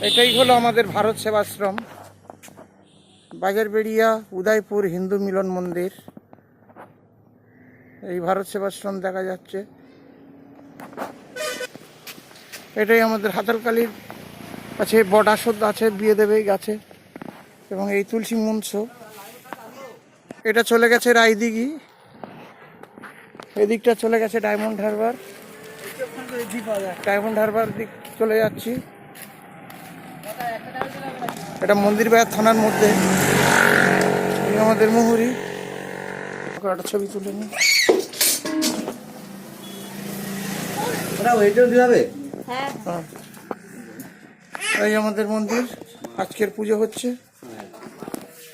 এটাই হলো আমাদের ভারত সেবাশ্রম। বাজারবেড়িয়া উদয়পুর হিন্দু মিলন মন্দির। এই ভারত সেবাশ্রম দেখা যাচ্ছে। এটাই আমাদের হাতালকালির আছে বট আসদ আছে, বিয়ে দেবে গাছে। এবং এই তুলসী মঞ্চ। এটা চলে গেছে রায়দিঘি। এদিকটা চলে গেছে ডায়মন্ড হারবার। ডায়মন্ড হারবার দিক চলে যাচ্ছি। এটা মন্দির বাজার থানার মধ্যে এই আমাদের মুহুরি একটা ছবি তুলে হ্যাঁ। এই আমাদের মন্দির আজকের পুজো হচ্ছে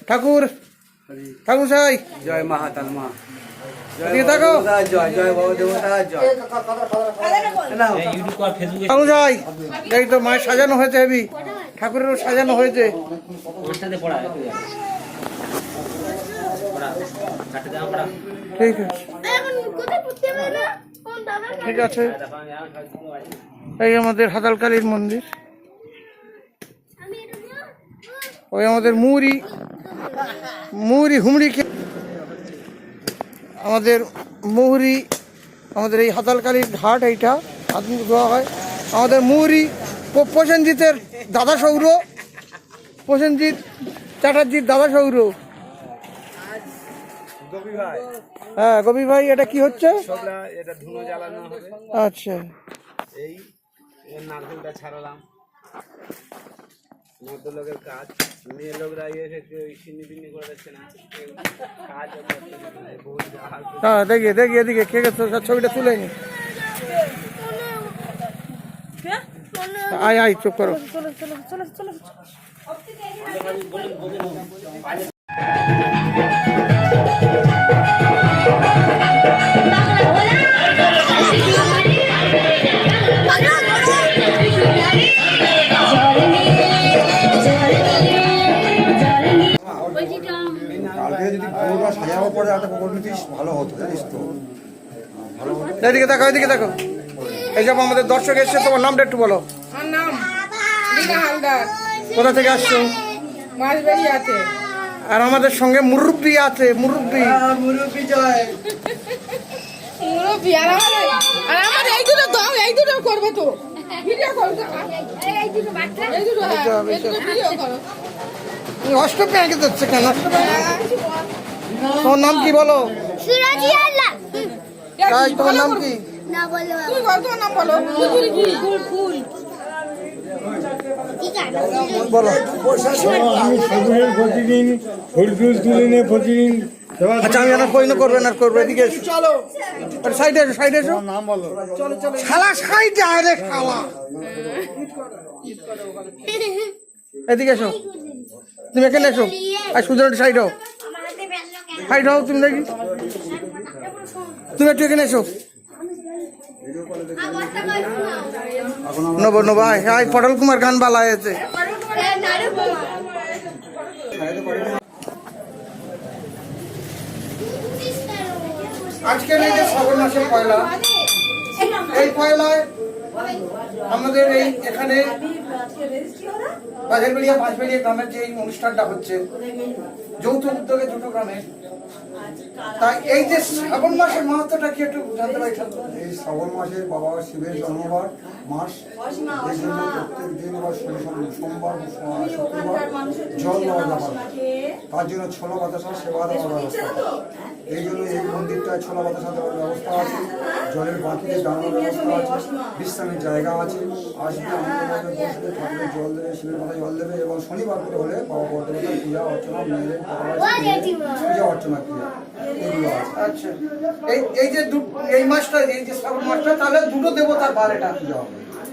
ঠাকুর ঠাকুর সাই জয় মাহাতাল মা এদিকে তাকাও। জয় জয় বাবা দেবতা জয় ঠাকুর সাই এই তো মায়ের সাজানো হয়েছে হেবি ঠাকুরেরও সাজানো হয়েছে। ঠিক আছে। ঠিক আছে। এই আমাদের হাতালকালীর মন্দির। ওই আমাদের মুড়ি মুড়ি হুমড়ি আমাদের মুহুরি আমাদের এই হাতালকালির ঘাট এইটা মুখ ধোয়া হয়। আমাদের মুহুরি প্রসেনজিতের দাদা সৌর প্রসেনজিৎ চ্যাটার্জির দাদা সৌর। গোপী ভাই হ্যাঁ গবি ভাই এটা কি হচ্ছে? এটা ধুনো আচ্ছা। এই নারকেলটা ছাড়ালাম। মধ্য লোকের কাজ। মেয়ে লোকরা এসে সিন্নি বিন্নি করে দিচ্ছে না। কাজ হ্যাঁ দেখি দেখি এদিকে কে ছবিটা তুলে নি। আয় আয় চুপ করো। পরে একটা ভালো হতো জানিস তো। এদিকে দেখো এদিকে দেখো। এই সব আমাদের দর্শক এসছে তোমার নামটা একটু বলো। আমার নাম লীনা হালদার। কোথা থেকে আসছো? আর আমাদের সঙ্গে মুরব্বি আছে মুরব্বি। মুরব্বী জয়। মুরব্বী আর আমার আর আমার এই দুটো দাও এই দুটো করবে তো। ভিডিও করো তো। এই দুটো হ্যাঁ, এই দুটো ভিডিও করো। অষ্টমী আগে যাচ্ছে কেন? তোমার নাম কি বলো? তোমার নাম কি? না বলো। তুমি বলো। তোমার নাম বলো ফুল ফুল। ঠিক আছে বলো। আমি সবুজের প্রতিদিন হরিদুল তুলে নিয়ে প্রতিদিন আচ্ছা আমি আর কইনো করবেন আর করব? এদিকে এসো। চলো। সাইডে এসো সাইডে এসো। নাম বলো। শালা সাইডে আরে শালা। এদিকে এসো। তুমি এখানে এসো। আর সুন্দর সাইড হও। সাইড হও তুমি দেখি। তুমি একটু এখানে এসো। পটল কুমার গান বালা আছে। আজকের এই যে শ্রাবণ মাসের পয়লা, এই পয়লায় আমাদের এই এখানে বাজারবেড়িয়া পাঁচবেড়িয়া গ্রামের যে এই অনুষ্ঠানটা হচ্ছে, যৌথ উদ্যোগে দুটো গ্রামে তাই এই যে শ্রাবণ মাসের মাহাত্মটা কি একটু জানতে পারি এই শ্রাবণ মাসে বাবা শিবের জন্মবার মাস। প্রত্যেক দিন সোম- সোমবার শুক্রবার জল দেওয়া যাবার তার জন্য ছোলা বাতাসা সেবা দেওয়ার ব্যবস্থা এই জন্য এই মন্দিরটায় ছোলা বাতাসা দেওয়ার ব্যবস্থা আছে। জলের বাতিতে দাঁড়ানোর ব্যবস্থা আছে। বিশ্রামের জায়গা আছে। আসবে বসবে, ঠাকুরের জল দেবে, শিবের মাথায় জল দেবে এবং শনিবার করে হলে বাবা বর্ধমানের পূজা অর্চনা, মেয়েদের পূজা অর্চনা ক্রিয়া। এগুলো আছে। আচ্ছা। এই এই যে এই মাসটা এই যে শ্রাবণ মাসটা তাহলে দুটো দেবতার বার এটা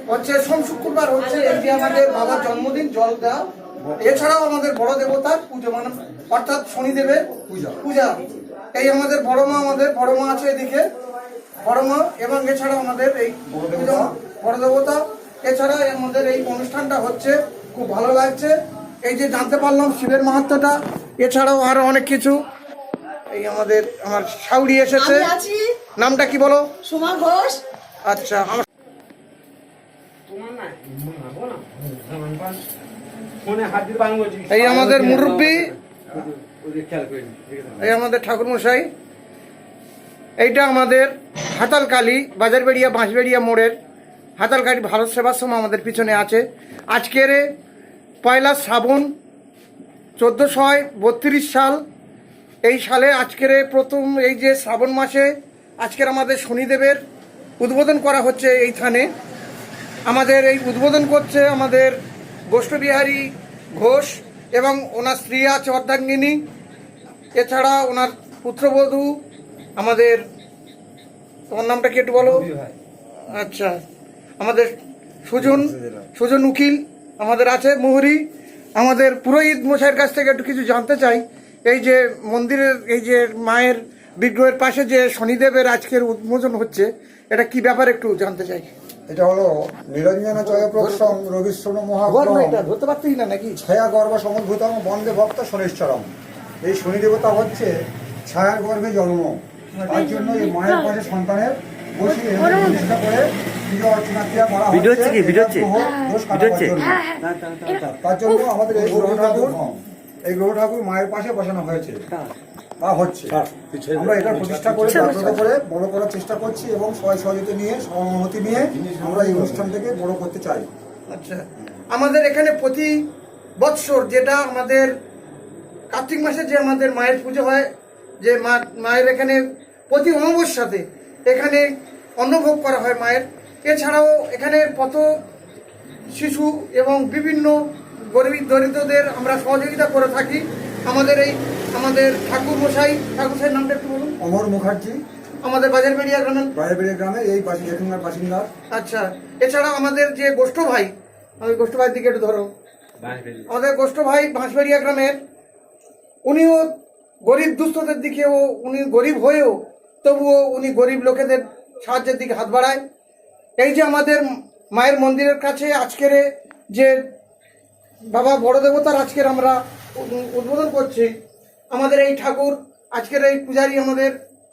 হচ্ছে সোম শুক্রবার হচ্ছে এই যে আমাদের বাবার জন্মদিন জল দেওয়া। এছাড়াও আমাদের বড় দেবতার পুজো মানে অর্থাৎ শনিদেবের পূজা। পূজা। এই আমাদের বড় মা আমাদের বড় মা আছে এদিকে। বড় মা এবং এছাড়াও আমাদের এই বড় দেবতা। এছাড়া আমাদের এই অনুষ্ঠানটা হচ্ছে খুব ভালো লাগছে। এই যে জানতে পারলাম শিবের মাহাত্মটা এছাড়াও আরও অনেক কিছু। এই আমাদের আমার সাউরি এসেছে। নামটা কি বলো? সুমা ঘোষ। আচ্ছা আমার এই আমাদের মুরব্বী। এই আমাদের ঠাকুরমশাই। এইটা আমাদের হাতালকালি বাজারবেড়িয়া বাঁশবেড়িয়া মোড়ের হাতালকালি ভারত সেবাশ্রম আমাদের পিছনে আছে। আজকের পয়লা শ্রাবণ চোদ্দোশো বত্রিশ সাল এই সালে আজকের প্রথম এই যে শ্রাবণ মাসে আজকের আমাদের শনিদেবের উদ্বোধন করা হচ্ছে এই থানে আমাদের এই উদ্বোধন করছে আমাদের গোষ্ঠবিহারী ঘোষ এবং ওনার স্ত্রী আছে অর্ধাঙ্গিনী। এছাড়া ওনার পুত্রবধূ আমাদের তোমার নামটা কি একটু বলো? আচ্ছা আমাদের সুজন সুজন উকিল আমাদের আছে মুহুরি। আমাদের পুরোহিত মশাইয়ের কাছ থেকে একটু কিছু জানতে চাই। এই যে মন্দিরের এই যে মায়ের বিগ্রহের পাশে যে শনিদেবের আজকের উন্মোচন হচ্ছে এটা কি ব্যাপার একটু জানতে চাই? এটা হলো নিরঞ্জন জয়প্রসং রবিশ্বর গর্ব মহাগ্রহ এটা ধরতে পারতেই না নাকি? ছায়া গর্ভ সমুদ্ভূতম বন্দে ভক্ত শনিশ্চরম এই শনি দেবতা হচ্ছে ছায়ার গর্ভে জন্ম। তার জন্য এই মায়ের পাশে সন্তানের বসিয়ে প্রতিষ্ঠা করে পুজো অর্চনা ক্রিয়া করা হচ্ছে হচ্ছে? জন্য। তার জন্য আমাদের এই গ্রহ ঠাকুর এই গ্রহ ঠাকুর মায়ের পাশে বসানো হয়েছে। তা হচ্ছে। আমরা এটা প্রতিষ্ঠা করে জাগ্রত করে বড় করার চেষ্টা করছি এবং সবাই সহযোগিতা নিয়ে সহমতি নিয়ে আমরা এই অনুষ্ঠানটাকে বড় করতে চাই। আচ্ছা। আমাদের এখানে প্রতি বৎসর যেটা আমাদের কার্তিক মাসে যে আমাদের মায়ের পুজো হয় যে মা মায়ের এখানে প্রতি অমাবস্যাতে এখানে অন্নভোগ করা হয় মায়ের। এছাড়াও এখানে কত শিশু এবং বিভিন্ন গরিব দরিদ্রদের আমরা সহযোগিতা করে থাকি। আমাদের এই আমাদের ঠাকুর মশাই ঠাকুর মশাইয়ের নামটা একটু বলুন। অমর মুখার্জি। আমাদের বাজারবেড়িয়া গ্রামের বাইরে গ্রামে এই বাসি এখানকার বাসিন্দা। আচ্ছা এছাড়া আমাদের যে গোষ্ঠ ভাই আমি গোষ্ঠ ভাইয়ের দিকে একটু ধরো। আমাদের গোষ্ঠ ভাই বাঁশবাড়িয়া গ্রামের উনিও গরিব দুস্থদের দিকেও উনি গরিব হয়েও তবুও উনি গরিব লোকেদের সাহায্যের দিকে হাত বাড়ায়। এই যে আমাদের মায়ের মন্দিরের কাছে আজকের যে বাবা বড় দেবতার আজকের আমরা উদ্বোধন করছি। আমাদের এই ঠাকুর আজকের এই পূজারি আমাদের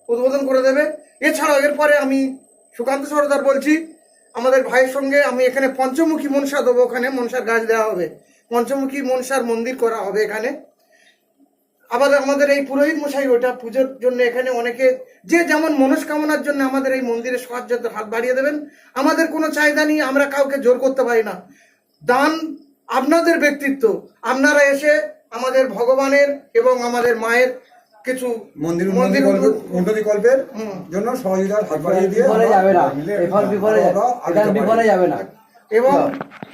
উদ্বোধন করে দেবে। এছাড়াও এরপরে আমি সুকান্ত সরদার বলছি, আমাদের ভাইয়ের সঙ্গে আমি এখানে পঞ্চমুখী মনসা দেবো ওখানে, মনসার গাছ দেওয়া হবে। পঞ্চমুখী মনসার মন্দির করা হবে এখানে। আবার আমাদের এই পুরোহিত মশাই, ওটা পুজোর জন্য এখানে অনেকে যে যেমন মনস্কামনার জন্য আমাদের এই মন্দিরে সাহায্য হাত বাড়িয়ে দেবেন। আমাদের কোনো চাহিদা নেই, আমরা কাউকে জোর করতে পারি না। দান আপনাদের ব্যক্তিত্ব। আপনারা এসে আমাদের ভগবানের এবং আমাদের মায়ের কিছু মন্দির মন্দির। জন্য সহযোগিতার হাত বাড়িয়ে দিয়ে যাবে না। বিফলে। যাবে। না। এবং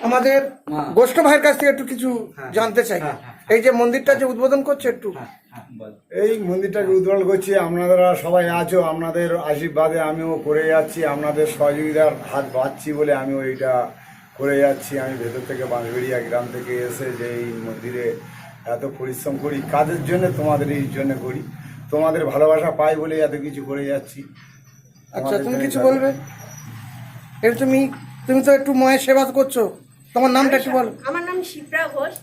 আমাদের গোষ্ঠ ভাইয়ের কাছ থেকে একটু কিছু জানতে চাই। এই যে মন্দিরটা যে উদ্বোধন করছে একটু। এই মন্দিরটাকে উদ্বোধন করছি। আপনারা সবাই আছো আপনাদের আশীর্বাদে আমিও করে যাচ্ছি আপনাদের সহযোগিতার হাত বাড়ছি বলে আমিও এইটা করে যাচ্ছি। আমি ভেতর থেকে বাঁশবেড়িয়া গ্রাম থেকে এসে যে এই মন্দিরে এত পরিশ্রম করি কাজের জন্য তোমাদের এই জন্য করি। তোমাদের ভালোবাসা পাই বলে এত কিছু করে যাচ্ছি। আচ্ছা তুমি কিছু বলবে? এর তুমি তুমি তো একটু মায়ের সেবা করছ। তোমার নামটা একটু বলো। আমার নাম শিপ্রা ঘোষ।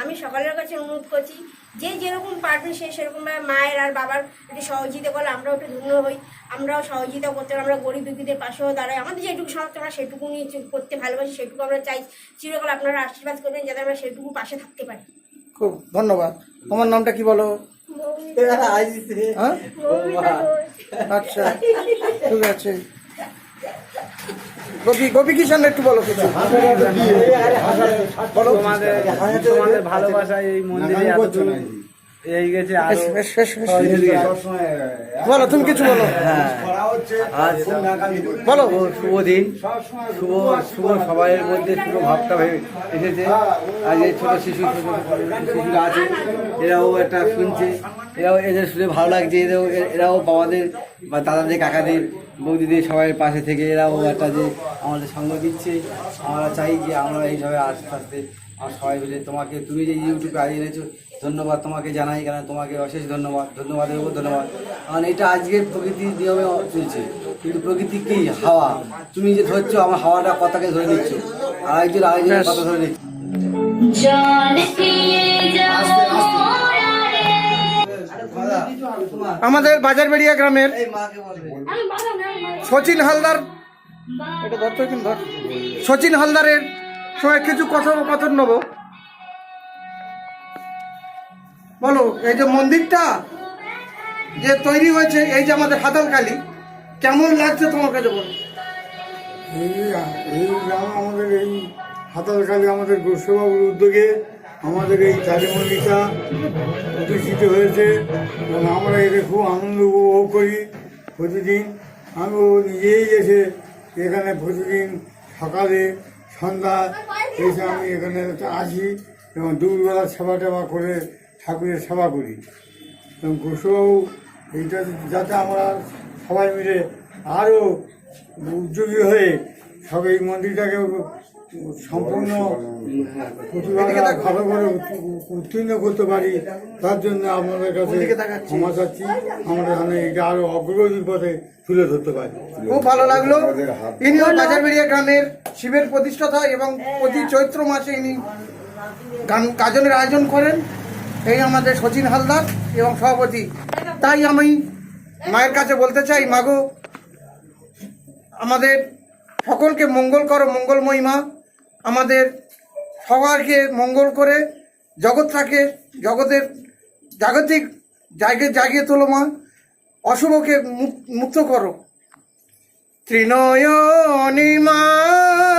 আমি সকালের কাছে অনুরোধ করছি যে যেরকম পারবে সে সেরকম ভাবে মায়ের আর বাবার যদি সহযোগিতা করলে আমরাও একটু ধন্য হই আমরাও সহযোগিতা করতে পারি, আমরা গরিব দুঃখীদের পাশেও দাঁড়াই। আমাদের যেটুকু সামর্থ্য আমরা সেটুকু নিয়ে করতে ভালোবাসি সেটুকু আমরা চাই। চিরকাল আপনারা আশীর্বাদ করবেন যাতে আমরা সেটুকু পাশে থাকতে পারি। খুব ধন্যবাদ। তোমার নামটা কি বলো? হ্যাঁ? আচ্ছা ঠিক আছে। গোপী গোপী কিষান একটু বলো কিছু। তোমাদের তোমাদের ভালোবাসা এই মন্দিরে এতদূর এই গেছে আরও বেশ, বেশ, বেশ, বেশ। বলো তুমি কিছু বলো। বলো। শুভ- দিন। শুভ শুভ সবাইয়ের মধ্যে শুভ ভাবটা ভেবে এসেছে। আজ এই ছোট শিশু শিশুরা আছে এরাও একটা শুনছে এরাও এদের শুনে ভালো লাগছে এরাও এরাও বাবাদের বা দাদাদের কাকাদের বৌদিদের সবাই পাশে থেকে এরাও একটা যে আমাদের সঙ্গ দিচ্ছে। আমরা চাই যে আমরা এইভাবে আস্তে আস্তে আমরা সবাই মিলে তোমাকে, তুমি যে ইউটিউবে আজ এনেছো ধন্যবাদ তোমাকে জানাই কেন তোমাকে অশেষ ধন্যবাদ ধন্যবাদের উপর ধন্যবাদ। কারণ এটা আজকের প্রকৃতির নিয়মে চলছে। কিন্তু প্রকৃতি কি? হাওয়া। তুমি যে ধরছো, আমার হাওয়াটা কথাকে ধরে নিচ্ছ। আরেকজন আরেকজনের কথা ধরে নিচ্ছে। আমাদের বাজারবেড়িয়া গ্রামের সচিন হালদার সচিন হালদারের সময় কিছু কথোপকথন নেব। বলো এই যে মন্দিরটা যে তৈরি হয়েছে এই যে আমাদের হাতালকালি কেমন লাগছে তোমার কাছে বলো? এই গ্রাম আমাদের এই হাতালকালী আমাদের গোস্ববাবুর উদ্যোগে আমাদের এই চারিমন্দিরটা প্রতিষ্ঠিত হয়েছে এবং আমরা এতে খুব আনন্দ উপভোগ করি প্রতিদিন। আমিও নিজেই এসে এখানে প্রতিদিন সকালে, সন্ধ্যা এসে আমি এখানে আসি এবং দুপুরবেলা সেবা টেবা করে ঠাকুরের সেবা করি। এবং গোস্ববাবু এইটা যাতে আমরা সবাই মিলে আরও উদ্যোগী হয়ে সব এই মন্দিরটাকে সম্পূর্ণ প্রতিভাটা ভালো করে উত্তীর্ণ করতে পারি। তার জন্য আপনাদের কাছে ক্ষমা চাচ্ছি। আমরা এটা আরও অগ্রগতির পথে তুলে ধরতে পারি। খুব ভালো লাগল। ইনিও বাজারবেড়িয়া গ্রামের শিবের প্রতিষ্ঠাতা এবং প্রতি চৈত্র মাসে ইনি গান গাজনের আয়োজন করেন। এই আমাদের সচিন হালদার এবং সভাপতি। তাই আমি মায়ের কাছে বলতে চাই মাগো আমাদের সকলকে মঙ্গল করো মঙ্গলময়ী মা। আমাদের সবাইকে মঙ্গল করে, জগৎটাকে, জগতের জাগতিক জায়গায় জাগিয়ে তোলো মা। অশুভকে মুক- মুক্ত করো। ত্রিনয়নী মা। ত্রিনয়